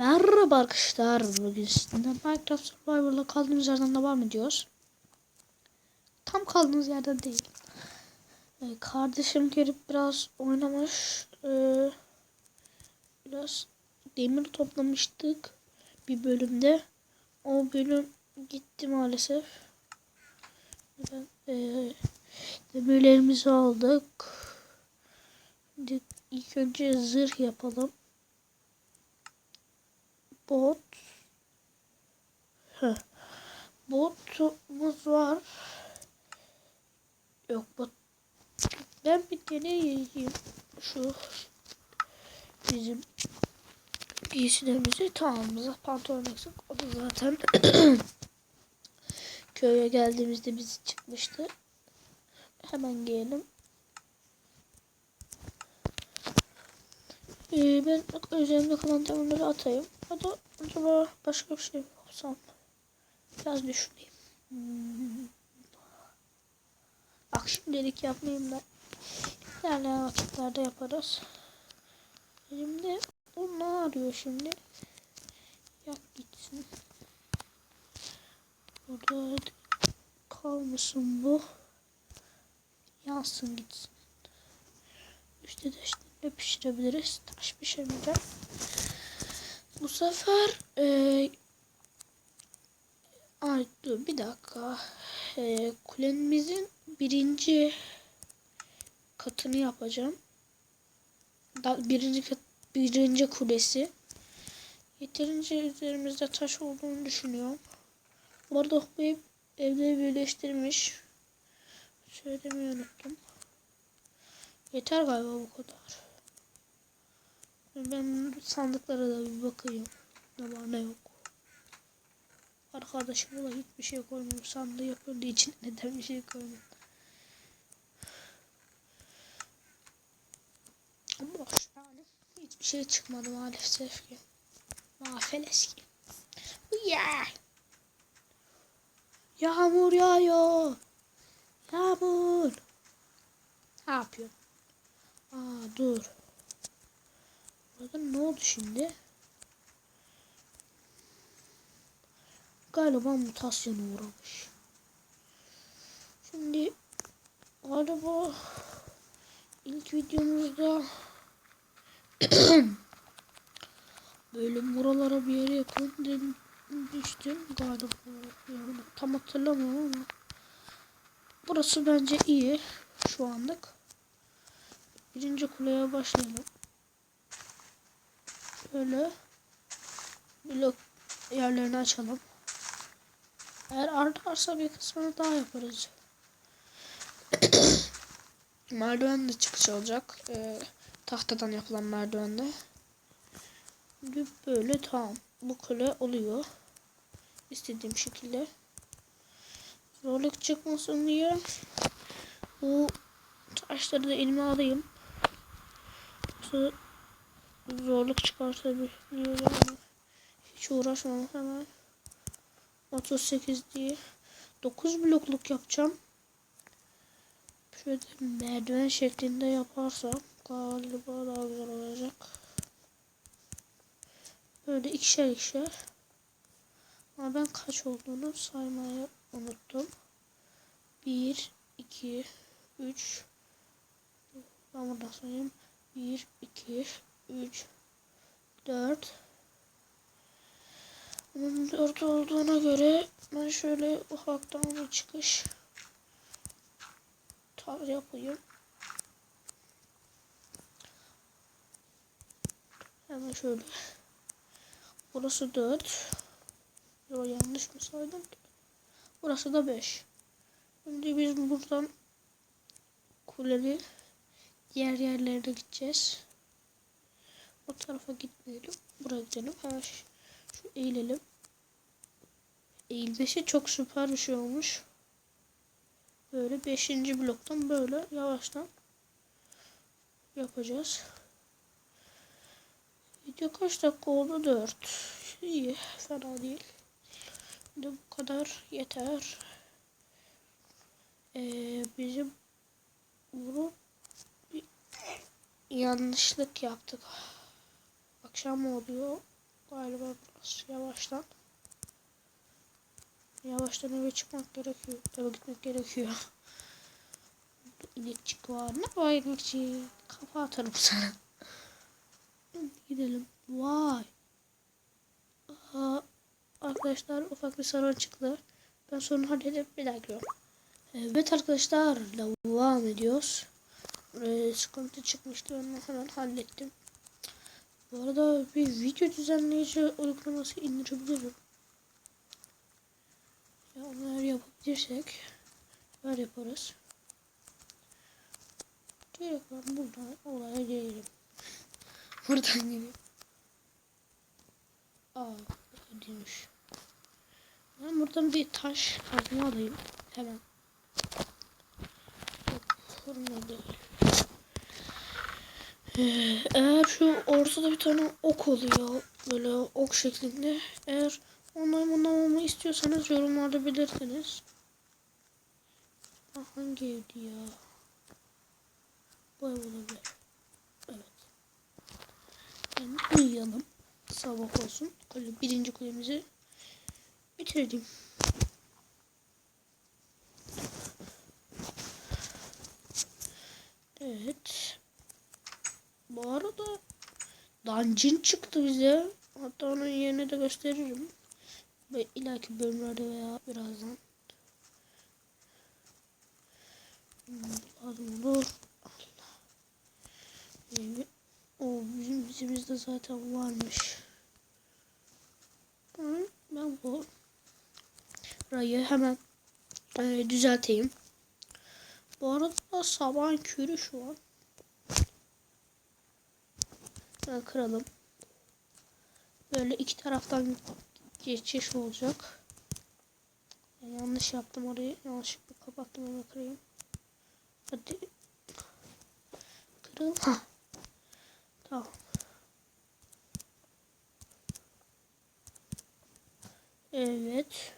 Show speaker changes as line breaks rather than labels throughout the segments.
Merhaba arkadaşlar. Bugün sizinle Minecraft Survivor'la kaldığımız yerden devam ediyoruz. Tam kaldığımız yerden değil. Ee, kardeşim gelip biraz oynamış. Ee, biraz demir toplamıştık bir bölümde. O bölüm gitti maalesef. Ee, demirlerimizi aldık. İlk önce zırh yapalım bot. Botumuz var. Yok bot. Ben bir deneyeyim şu bizim giysilerimizi tamamımıza pantolon eksik. O da zaten köye geldiğimizde bizi çıkmıştı. Hemen giyelim Ee, ben üzerimde kalan demirleri atayım. Ya da acaba başka bir şey yapsam? Biraz düşüneyim. Hmm. Bak şimdilik yapmayayım da. İlerleyen vakitlerde yaparız. Elimde bu ne arıyor şimdi? Yak gitsin. Burada kalmasın bu. Yansın gitsin. İşte de işte ne pişirebiliriz? Taş pişirmeyeceğim. Bu sefer e, ay dur bir dakika. E, kulemizin birinci katını yapacağım. Da, birinci kat, birinci kulesi. Yeterince üzerimizde taş olduğunu düşünüyorum. Bu arada ev, evleri birleştirmiş. Söylemeyi unuttum. Yeter galiba bu kadar. Ben sandıklara da bir bakayım. Ne var ne yok. Arkadaşım da hiçbir şey koymuyor. Sandığı yapıldığı için neden bir şey koymuyor. Boş yani. Hiçbir şey çıkmadı maalesef ki. Mafel eski. Yeah. Yağmur yağıyor. Yağmur. Ne yapıyorsun? Aa dur. Burada ne oldu şimdi? Galiba mutasyona uğramış. Şimdi galiba ilk videomuzda böyle buralara bir yere yakın demiştim galiba. Yani tam hatırlamıyorum ama burası bence iyi şu anlık. Birinci kuleye başlayalım. Böyle blok yerlerini açalım. Eğer artarsa bir kısmını daha yaparız. merdiven de çıkış olacak. Ee, tahtadan yapılan merdivende. Böyle tamam. Bu kule oluyor. İstediğim şekilde. Zorluk çıkmasın diye bu taşları da elime alayım. Yoksa zorluk çıkartabiliyor yani. Hiç uğraşmam hemen. 38 diye 9 blokluk yapacağım. Şöyle merdiven şeklinde yaparsam galiba daha güzel olacak. Böyle ikişer ikişer. Ama ben kaç olduğunu saymayı unuttum. 1, 2, 3 Ben buradan sayayım. 1, 2, 3 4 Bunun 4 olduğuna göre ben şöyle ufaktan bir çıkış tar yapayım. Hemen şöyle. Burası 4. Yo yanlış mı saydım? Burası da 5. Şimdi biz buradan kuleli diğer yerlere gideceğiz. O tarafa gitmeyelim. Buraya gidelim. Hemen şu, şu eğilelim. Eğilmesi çok süper bir şey olmuş. Böyle 5. bloktan böyle yavaştan yapacağız. Video kaç dakika oldu? 4. İyi. Fena değil. Şimdi bu kadar yeter. Ee, bizim bir yanlışlık yaptık akşam oluyor. Galiba biraz yavaştan. Yavaştan eve çıkmak gerekiyor. Eve gitmek gerekiyor. İnekçik var. Ne var inekçik? Kafa atarım sana. Gidelim. Vay. Aa, arkadaşlar ufak bir sorun çıktı. Ben sorunu halledip bir daha geliyorum. Evet arkadaşlar devam ediyoruz. Ee, sıkıntı çıkmıştı onu hemen hallettim. Bu arada bir video düzenleyici uygulaması indirebilirim. Ya eğer yapabilirsek ver yaparız. Gerek var buradan olaya gelelim. buradan gelelim. Aa ödeymiş. Ben buradan bir taş kazma alayım hemen. Ee, eğer şu ortada bir tane ok oluyor böyle ok şeklinde eğer ondan bundan istiyorsanız yorumlarda belirtiniz. Hangi evdi ya? Bu ev olabilir. Evet. Yani uyuyalım. Sabah olsun. Kule, birinci kulemizi bitirelim. Evet. Bu arada dungeon çıktı bize. Hatta onun yerini de gösteririm. Ve ileriki bölümlerde veya birazdan. Hmm. Allah. Evet. O bizim bizimizde zaten varmış. Ben bu rayı hemen e, düzelteyim. Bu arada sabahın körü şu an. Ben kıralım. Böyle iki taraftan geçiş olacak. Yani yanlış yaptım orayı. Yanlışlıkla kapattım onu kırayım. Hadi. Kırıl. Ha. Tamam. Evet.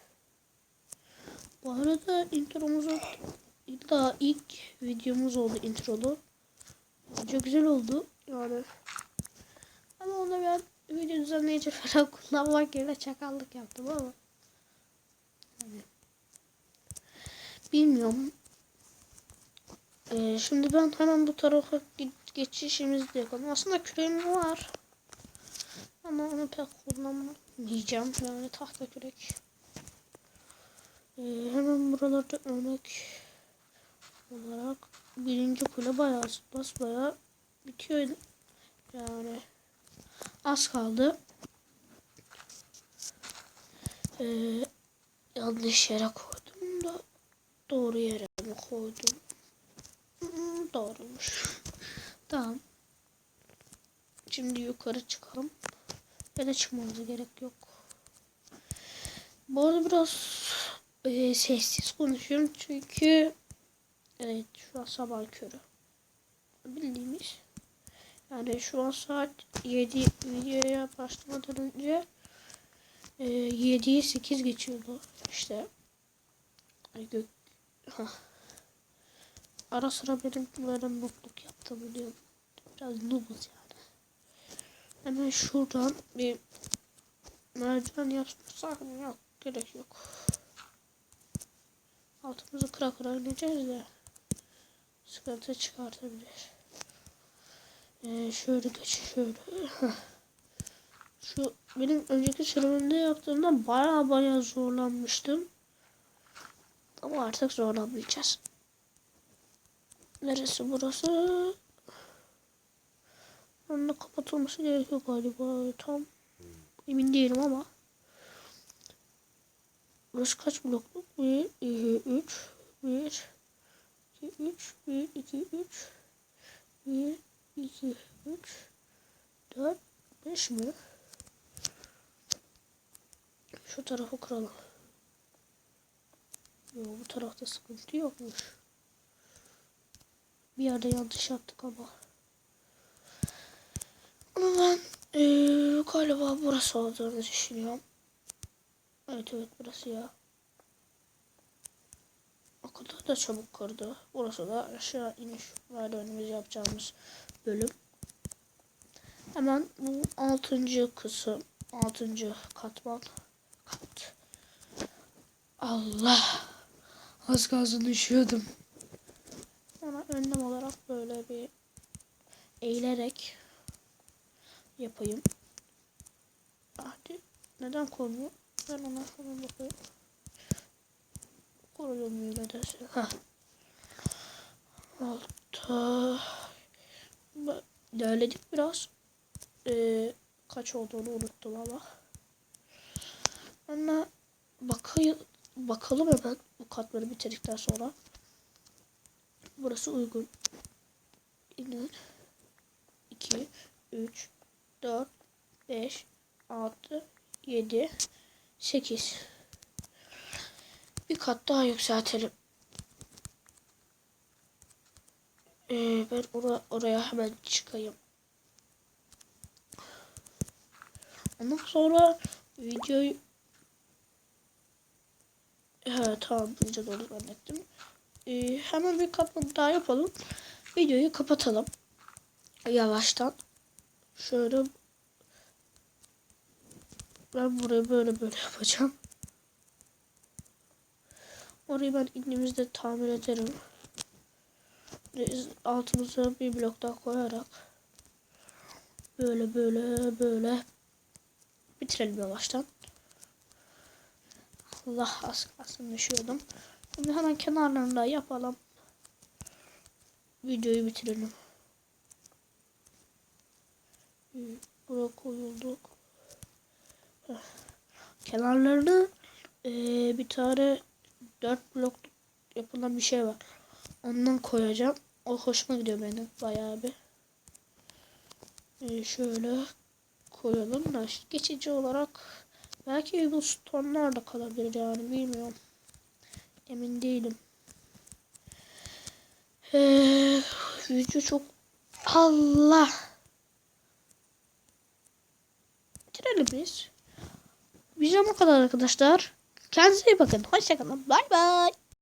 Bu arada intromuzu daha ilk videomuz oldu introlu. Çok güzel oldu. Yani ben video düzenleyici falan kullanmak yerine çakallık yaptım ama hani bilmiyorum. Ee, şimdi ben hemen bu tarafa geçişimizi de yapalım. Aslında küreğim var. Ama onu pek kullanmayacağım. Yani tahta kürek. Ee, hemen buralarda örnek olarak birinci kule bayağı bas bayağı bitiyor. Yani az kaldı. Ee, yanlış yere koydum da doğru yere mi koydum? Doğruymuş. tamam. Şimdi yukarı çıkalım. Ya da çıkmamıza gerek yok. Bu arada biraz e, sessiz konuşuyorum çünkü evet şu an sabah körü. Bildiğimiz. Yani şu an saat 7 videoya başlamadan önce e, 7'ye 8 geçiyordu. İşte gök. Ara sıra benim böyle mutluluk yaptım biliyorum. Biraz noobuz yani. Hemen şuradan bir merdiven yapsak mı? Yok. Gerek yok. Altımızı kıra kıra ineceğiz de sıkıntı çıkartabilir. Ee, şöyle geç şöyle. Şu benim önceki sürümünde yaptığımda baya baya zorlanmıştım. Ama artık zorlanmayacağız. Neresi burası? Onun da kapatılması gerekiyor galiba. Tam emin değilim ama. Burası kaç blokluk? 1, 2, 3, 1, 2, 3, 1, 2, 3, 1, 2, 3, 4, 5 mi? Şu tarafı kıralım. Yo, bu tarafta sıkıntı yokmuş. Bir yerde yanlış yaptık ama. Ama ben ee, galiba burası olduğunu düşünüyorum. Evet evet burası ya. O kadar da çabuk kırdı. Burası da aşağı iniş merdivenimizi yapacağımız bölüm. Hemen bu altıncı kısım Altıncı katman. Kat. Allah. Az kalsın düşüyordum. Ama önlem olarak böyle bir eğilerek yapayım. Hadi. Neden konuyor? Ben ona hemen bakayım. Koruyor mu nedense? Heh. Altta. İlerledik biraz. Ee, kaç olduğunu unuttum ama. Ama bakayım, bakalım hemen bu katları bitirdikten sonra. Burası uygun. 1, 2, 3, 4, 5, 6, 7, 8. Bir kat daha yükseltelim. Ee, ben ona, oraya hemen çıkayım. Ondan sonra videoyu He tamam video doğru zannettim. Ee, hemen bir katman daha yapalım. Videoyu kapatalım. Yavaştan. Şöyle ben burayı böyle böyle yapacağım. Orayı ben indimizde tamir ederim. Altımıza bir blok daha koyarak böyle böyle böyle bitirelim yavaştan. Allah az kalsın düşüyordum. Şimdi hemen kenarlarını da yapalım. Videoyu bitirelim. Buraya koyulduk. Heh. Kenarlarını eee, bir tane dört blok yapılan bir şey var. Ondan koyacağım. O hoşuma gidiyor benim bayağı bir. Ee, şöyle koyalım da geçici olarak belki bu stonlar da kalabilir yani bilmiyorum. Emin değilim. Ee, video çok Allah bitirelim biz. Bizim bu kadar arkadaşlar. Kendinize iyi bakın. Hoşçakalın. Bay bay.